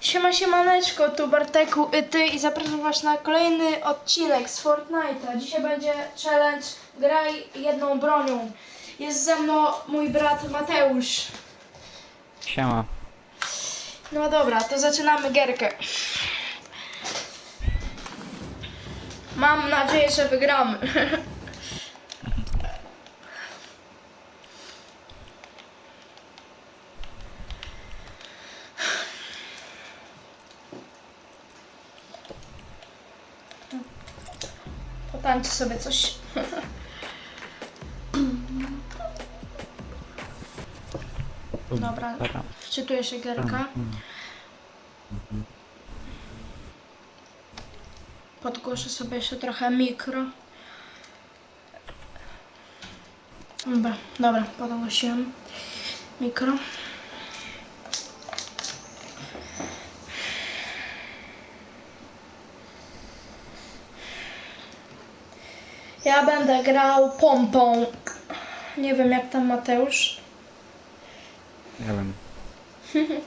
Siema, siemaneczko, tu Barteku, y, ty i zapraszam was na kolejny odcinek z Fortnite'a. Dzisiaj będzie challenge graj jedną bronią. Jest ze mną mój brat Mateusz. Siema. No dobra, to zaczynamy gierkę. Mam nadzieję, że wygramy. Potańczę sobie coś. Dobra, Dobra. wczytuję się gierka. Podgłoszę sobie jeszcze trochę mikro. Dobra, dobra, podgłosiłem mikro. Ja będę grał pompą. Nie wiem jak tam Mateusz. Nie wiem.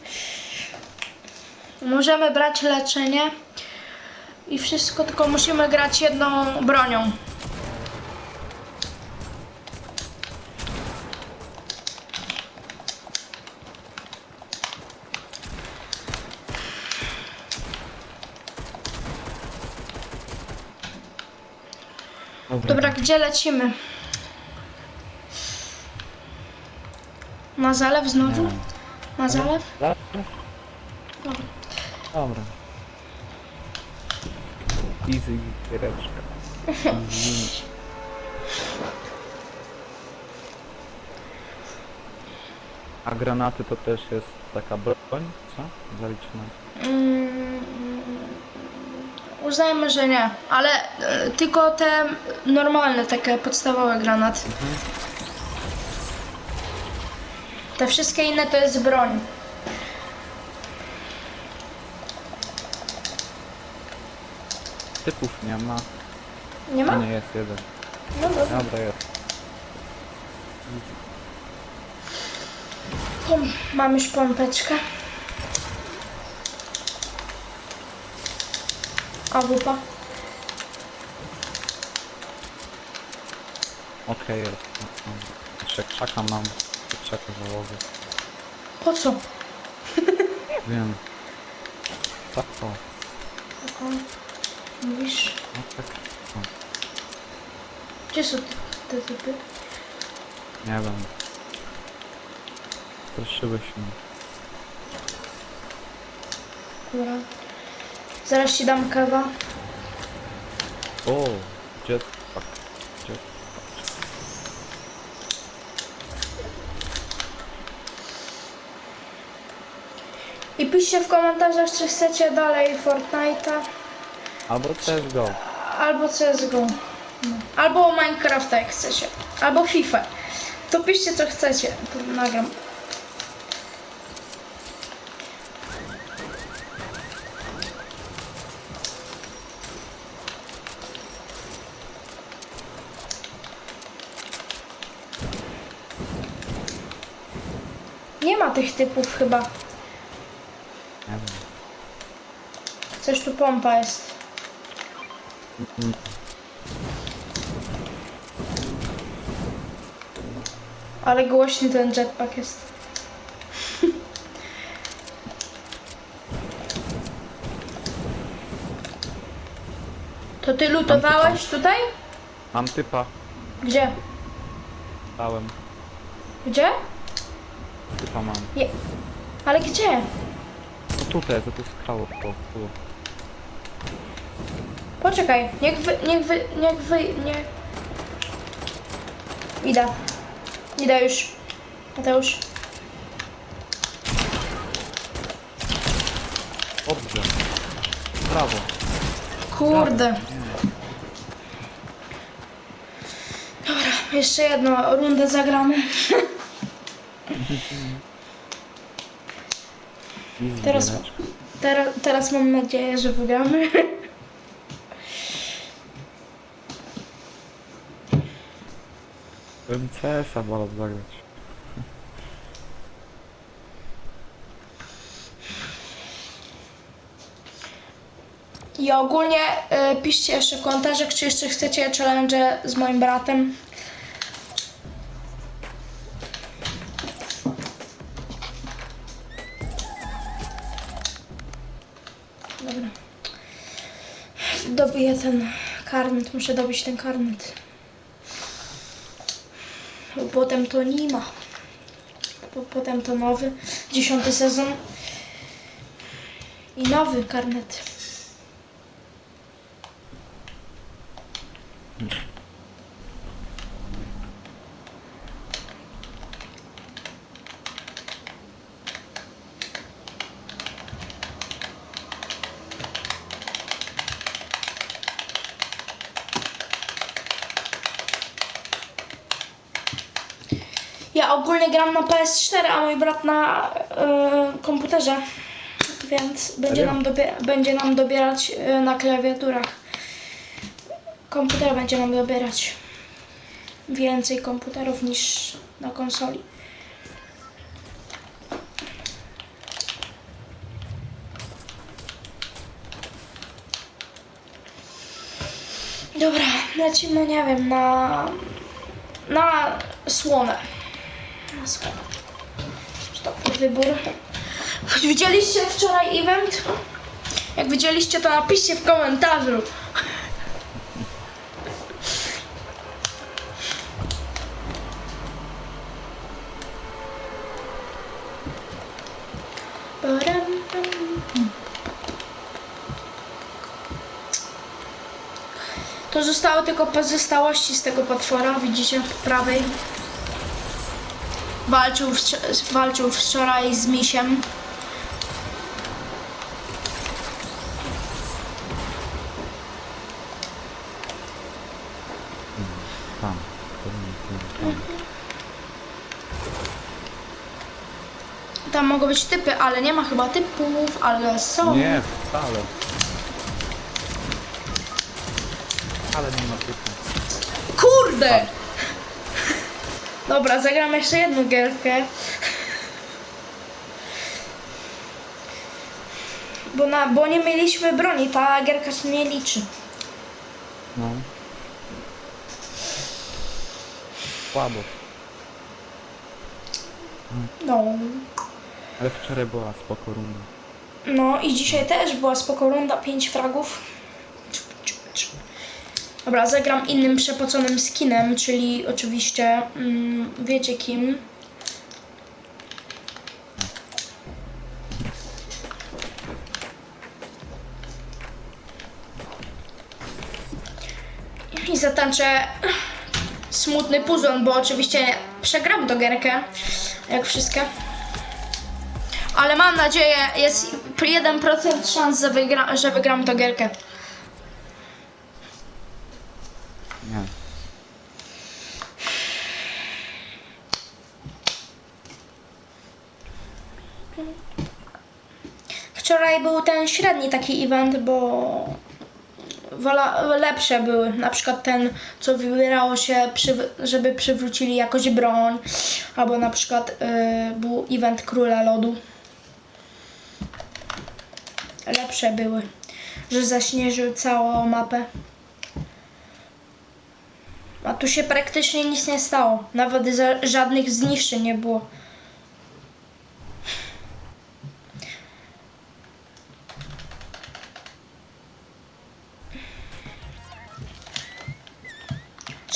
Możemy brać leczenie i wszystko, tylko musimy grać jedną bronią. Dobra, gdzie lecimy? Na zalew znowu? Na zalew? Dobra. Dobra. Dobra. Easy giereczka. Easy. A granaty to też jest taka broń, co? Zaliczona. Mm, uznajmy, że nie, ale e, tylko te normalne, takie podstawowe granaty. Te wszystkie inne to jest broń. Typów nie ma. Nie ma? Nie jest jeden. No dobra. Dobra, jest. Mam już pompeczkę. A wupa. Okej, jest. Jeszcze krzaka mam. Krzaka założę. Po co? Wiem. Tak o. Taką, Mówisz, No tak. O. gdzie są te, te typy? Nie wiem. Straszyłeś mnie. Dobra. Zaraz ci dam kawa. O, jetpack. Jetpack. I piszcie w komentarzach, czy chcecie dalej Fortnite'a. Albo CSGO. Albo CSGO. Albo Minecrafta jak chcecie. Albo FIFA. To piszcie co chcecie. To nagram. Ma tych typów chyba. Nie wiem. Coś tu pompa jest. Ale głośny ten jetpack jest. To ty lutowałeś tutaj? Mam typa. Gdzie? Dałem. Gdzie? Typa mam. Je... Ale gdzie? No tutaj, za to skało. O, tu. Poczekaj, niech wy, niech wy, niech wy, nie... Idę. Idę już. Mateusz. Dobrze. Brawo. Kurde. Dobra, jeszcze jedną rundę zagramy. Teraz-. Teraz, teraz mam nadzieję, że wygramy. Bym CS-a wolał zagrać. I ogólnie y, piszcie jeszcze w komentarzach, czy jeszcze chcecie challenge z moim bratem. Ten karnet, muszę dobić ten karnet. Bo potem to nie ma. Bo potem to nowy, dziesiąty sezon. I nowy karnet. Ja ogólnie gram na PS4, a mój brat na y, komputerze. Więc będzie nam, będzie nam dobierać y, na klawiaturach. Komputer będzie nam dobierać więcej komputerów niż na konsoli. Dobra, lecimy, nie wiem, na, na słonę. Dobry wybór. Widzieliście wczoraj event? Jak widzieliście, to napiszcie w komentarzu. To zostały tylko pozostałości z tego potwora, widzicie po prawej. Walczył, walczył wczoraj z misiem. Tam. Tam. Tam mogą być typy, ale nie ma chyba typów, ale są. Nie, wcale. Ale nie ma typu. Kurde! Dobra, zagram jeszcze jedną gierkę. Bo, na, bo nie mieliśmy broni, ta gierka się nie liczy. No. Słabo. No. Ale wczoraj była spoko runda. No i dzisiaj też była spoko runda, 5 fragów. Dobra, zagram innym przepoconym skinem, czyli oczywiście mm, wiecie kim. I zatańczę smutny puzon, bo oczywiście przegram tą gierkę, jak wszystkie. Ale mam nadzieję, jest 1% szans, że, wygra, że wygram tę gierkę. Wczoraj był ten średni taki event, bo wola, lepsze były. Na przykład ten, co wybierało się, przy, żeby przywrócili jakoś broń, albo na przykład y, był event Króla Lodu. Lepsze były, że zaśnieżył całą mapę. A tu się praktycznie nic nie stało. Nawet żadnych zniszczeń nie było.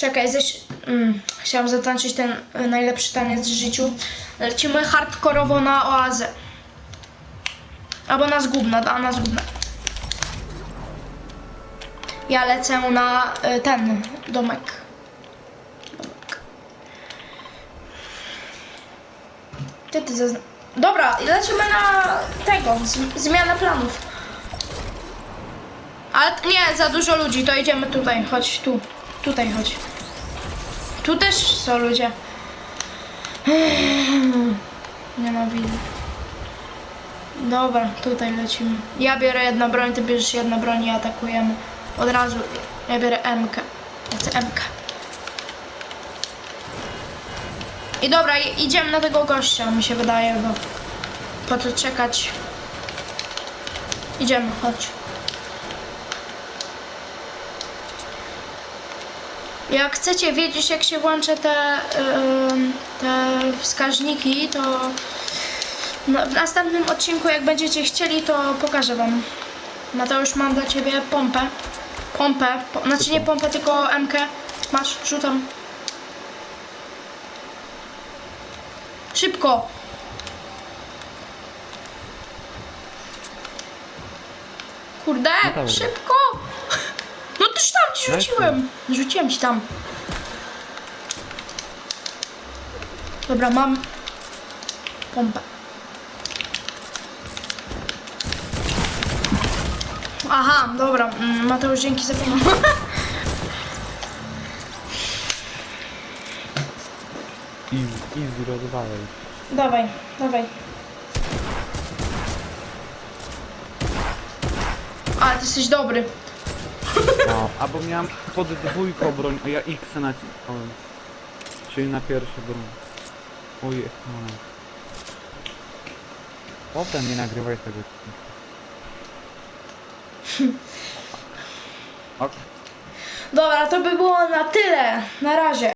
Czekaj, ześ... Mm, chciałam zatańczyć ten y, najlepszy taniec w życiu. Lecimy hardkorowo na oazę. Albo na zgubna, a na zgubna. Ja lecę na y, ten domek. Domek. Ty, ty zazna... Dobra, lecimy na tego, zmianę planów. Ale nie, za dużo ludzi, to idziemy tutaj, chodź tu. Tutaj chodź. Tu też są ludzie. Nienawidzę. Dobra, tutaj lecimy. Ja biorę jedną broń, ty bierzesz jedną broń i atakujemy. Od razu. Ja biorę MK. Ja chcę MK. I dobra, idziemy na tego gościa, mi się wydaje, bo po co czekać. Idziemy, chodź. Jak chcecie wiedzieć, jak się włącza te, te wskaźniki, to w następnym odcinku, jak będziecie chcieli, to pokażę wam. Mateusz, mam dla ciebie pompę. Pompę, po, znaczy nie pompę, tylko MK. Masz, rzucam. Szybko! Kurde, No szybko! No też tam ci rzuciłem. Rzuciłem ci tam. Dobra, mam pompę. Aha, dobra. mm, Mateusz, dzięki za pomoc. Easy, easy rozwalaj. dawaj, dawaj. Ale ty jesteś dobry. Wow. Albo miałem pod dwójką broń, a ja X nacisnąłem. Czyli na pierwszy broń. No. Potem nie nagrywaj tego. Ok. Dobra, to by było na tyle. Na razie.